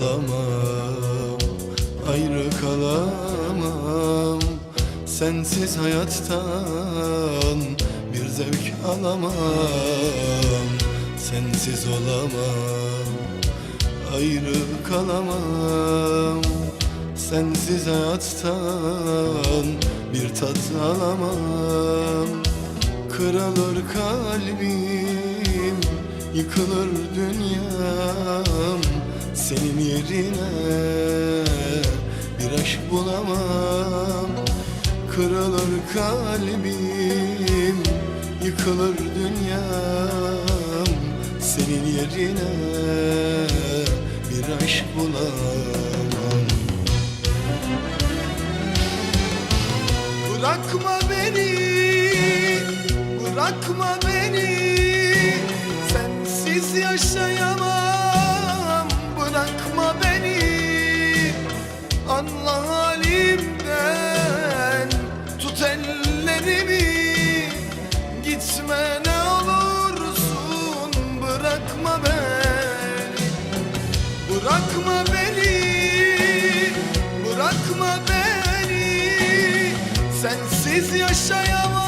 Olamam Ayrı kalamam. Sensiz hayattan Bir zevk alamam. Sensiz olamam Ayrı kalamam. Sensiz hayattan Bir tat alamam. Kırılır kalbim Yıkılır dünyam Senin yerine Bir aşk bulamam. Kırılır kalbim Yıkılır dünyam. Senin yerine Bir aşk bulamam. Bırakma beni, bırakma beni. Sensiz yaşayamam, Anla halimden, tut ellerimi. Gitme ne olursun, bırakma beni. Bırakma beni, bırakma beni. Sensiz yaşayamam,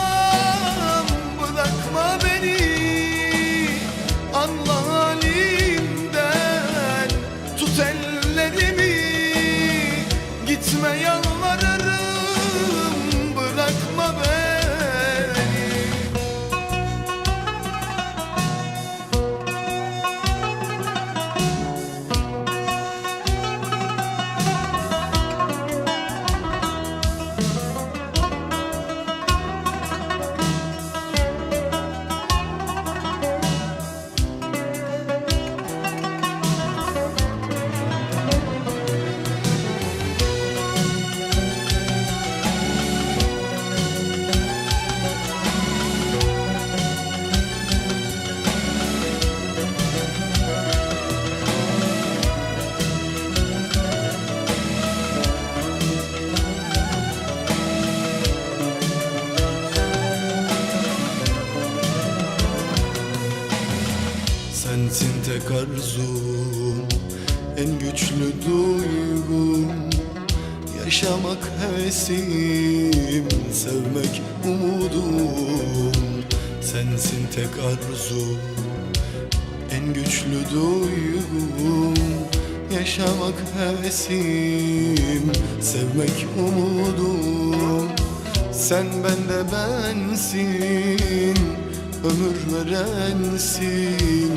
Gitme Sensin tek arzum. En güçlü duygum Yaşamak hevesim Sevmek umudum. Sensin tek arzum. En güçlü duygum Yaşamak hevesim Sevmek umudum. Sen bende bensin Ömür verensin.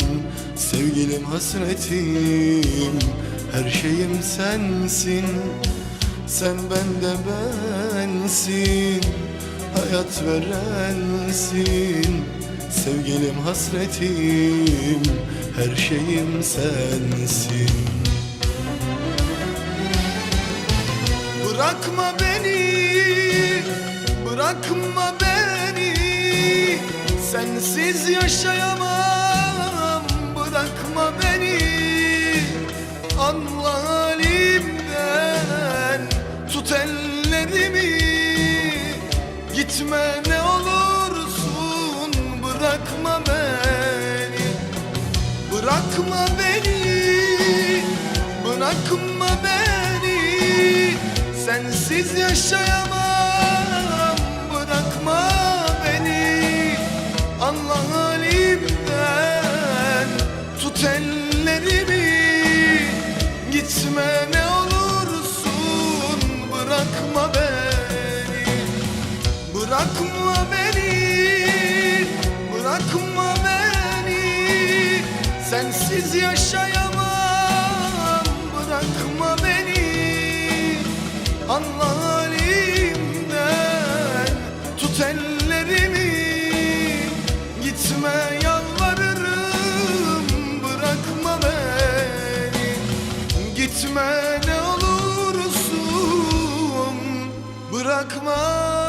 Sevgilim hasretim Her şeyim sensin. Sen bende bensin Hayat verensin. Sevgilim hasretim Her şeyim sensin. Bırakma beni, bırakma beni Sensiz yaşayamam, bırakma beni. Anla halimden, tut ellerimi. Gitme ne olursun, bırakma beni. Bırakma beni, bırakma beni. Sensiz yaşayamam, Yaşayamam, bırakma beni. Anla halimden, tut ellerimi. Gitme yalvarırım, bırakma beni. Gitme ne olursun, bırakma